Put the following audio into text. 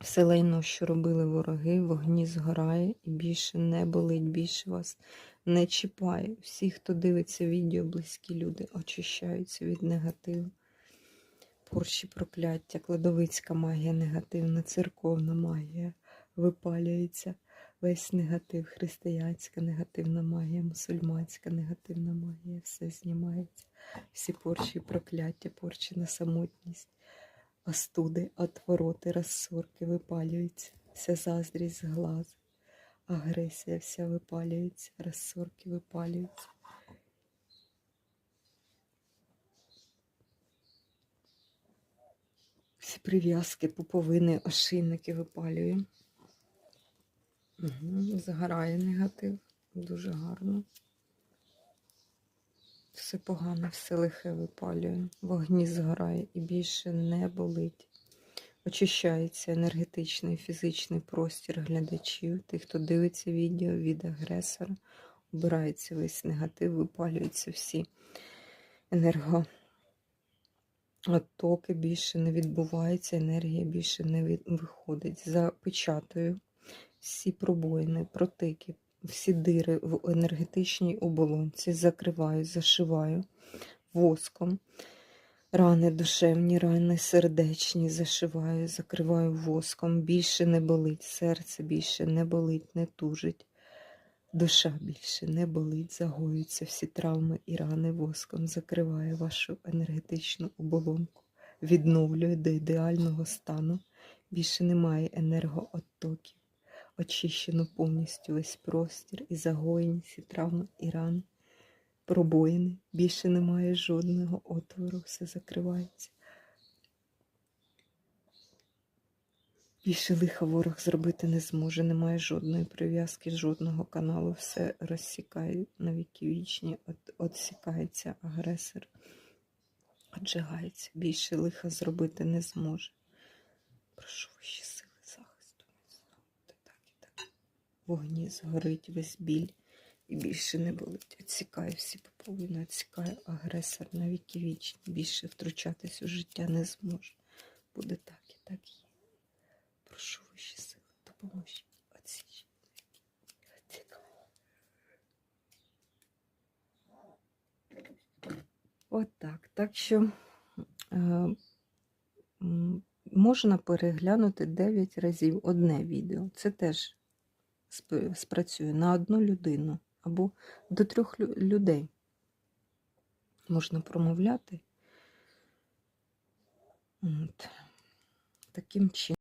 Все лайно, що робили вороги, вогні згорає і більше не болить, більше вас не чіпає. Всі, хто дивиться відео, близькі люди, очищаються від негативу. Порші прокляття, кладовицька магія негативна, церковна магія випалюється. Весь негатив, християнська негативна магія, мусульманська негативна магія, все знімається. Всі порчі прокляття, порчі на самотність, остуди, отвороти, розсорки випалюються, вся заздрість з глаз, агресія вся випалюється, розсорки випалюються. Всі прив'язки, пуповини, ошейники випалює. Угу. Загорає негатив. Дуже гарно. Все погане, все лихе випалює. Вогні згорає і більше не болить. Очищається енергетичний фізичний простір глядачів, тих, хто дивиться відео від агресора. Убирається весь негатив, випалюються всі енерго. Оттоки більше не відбувається, енергія більше не виходить. Запечатаю всі пробоїни, протики, всі дири в енергетичній оболонці, закриваю, зашиваю воском. Рани душевні, рани сердечні зашиваю, закриваю воском. Більше не болить, серце більше не болить, не тужить. Душа більше не болить, загоюються всі травми і рани воском, закриваю вашу енергетичну оболонку, відновлюю до ідеального стану. Більше немає енергооттоків. Очищено повністю весь простір і загоєні всі травми і рани, пробоїни. Більше немає жодного отвору, все закривається. Більше лиха ворог зробити не зможе, немає жодної прив'язки, жодного каналу, все розсікає на віки вічні, от, отсікається агресор, отжигається. Більше лиха зробити не зможе. Прошу вищі сили захисту. Та так і так. В Вогні згорить весь біль і більше не болить. Отсікає всі поповини, отсікає агресор на віки вічні. Більше втручатись у життя не зможе. Буде так і так є. Прошу вищі сили, допоможіть. Отсічь. Отсікай. От так. Що е, можна переглянути 9 разів одне відео. Це теж спрацює на одну людину або до трьох лю- людей. Можна промовляти. От. Таким чином.